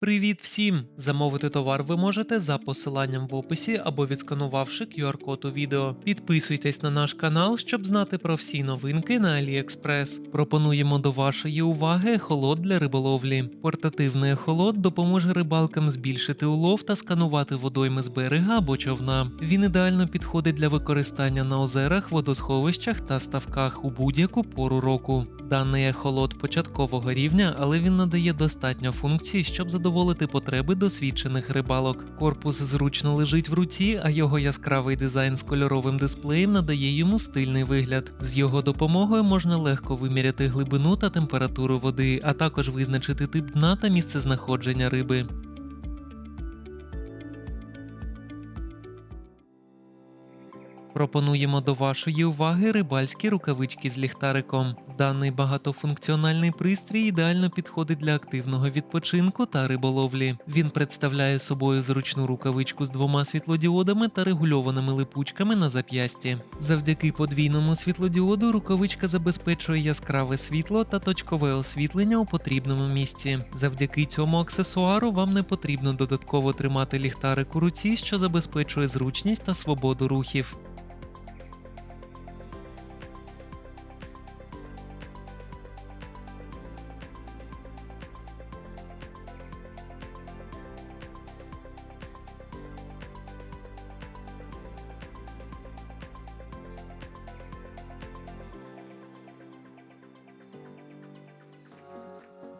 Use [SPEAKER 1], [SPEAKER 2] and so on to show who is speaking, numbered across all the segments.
[SPEAKER 1] Привіт всім! Замовити товар ви можете за посиланням в описі або відсканувавши QR-код у відео. Підписуйтесь на наш канал, щоб знати про всі новинки на AliExpress. Пропонуємо до вашої уваги ехолот для риболовлі. Портативний ехолот допоможе рибалкам збільшити улов та сканувати водойми з берега або човна. Він ідеально підходить для використання на озерах, водосховищах та ставках у будь-яку пору року. Даний ехолот початкового рівня, але він надає достатньо функцій, щоб задоволити потреби досвідчених рибалок. Корпус зручно лежить в руці, а його яскравий дизайн з кольоровим дисплеєм надає йому стильний вигляд. З його допомогою можна легко виміряти глибину та температуру води, а також визначити тип дна та місце знаходження риби. Пропонуємо до вашої уваги рибальські рукавички з ліхтариком. Даний багатофункціональний пристрій ідеально підходить для активного відпочинку та риболовлі. Він представляє собою зручну рукавичку з двома світлодіодами та регульованими липучками на зап'ясті. Завдяки подвійному світлодіоду рукавичка забезпечує яскраве світло та точкове освітлення у потрібному місці. Завдяки цьому аксесуару вам не потрібно додатково тримати ліхтарик у руці, що забезпечує зручність та свободу рухів.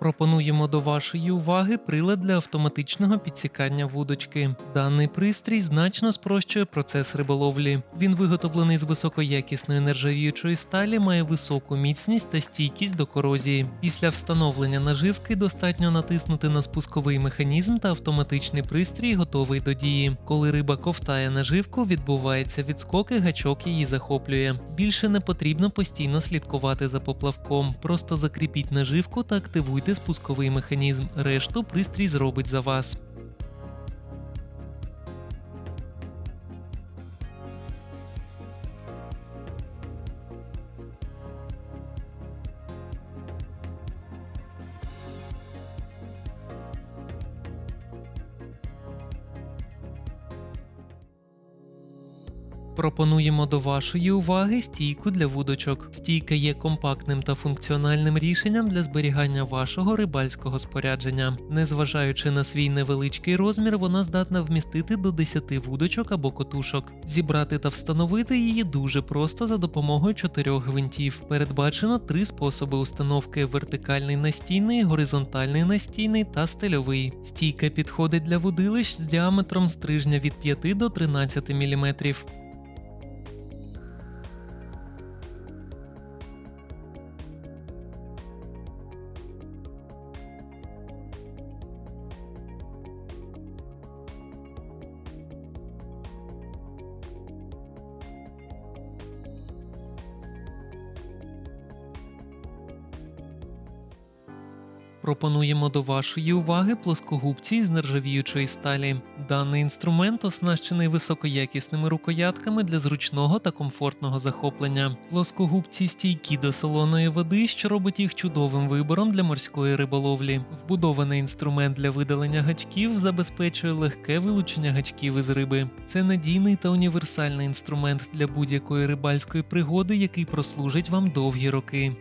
[SPEAKER 1] Пропонуємо до вашої уваги прилад для автоматичного підсікання вудочки. Даний пристрій значно спрощує процес риболовлі. Він виготовлений з високоякісної нержавіючої сталі, має високу міцність та стійкість до корозії. Після встановлення наживки достатньо натиснути на спусковий механізм та автоматичний пристрій готовий до дії. Коли риба ковтає наживку, відбувається відскок і гачок її захоплює. Більше не потрібно постійно слідкувати за поплавком. Просто закріпіть наживку та активуйте спусковий механізм. Решту пристрій зробить за вас. Пропонуємо до вашої уваги стійку для вудочок. Стійка є компактним та функціональним рішенням для зберігання вашого рибальського спорядження. Незважаючи на свій невеличкий розмір, вона здатна вмістити до 10 вудочок або котушок. Зібрати та встановити її дуже просто за допомогою чотирьох гвинтів. Передбачено три способи установки: вертикальний настійний, горизонтальний настійний та стильовий. Стійка підходить для вудилищ з діаметром стрижня від 5 до 13 мм. Пропонуємо до вашої уваги плоскогубці з нержавіючої сталі. Даний інструмент оснащений високоякісними рукоятками для зручного та комфортного захоплення. Плоскогубці стійкі до солоної води, що робить їх чудовим вибором для морської риболовлі. Вбудований інструмент для видалення гачків забезпечує легке вилучення гачків із риби. Це надійний та універсальний інструмент для будь-якої рибальської пригоди, який прослужить вам довгі роки.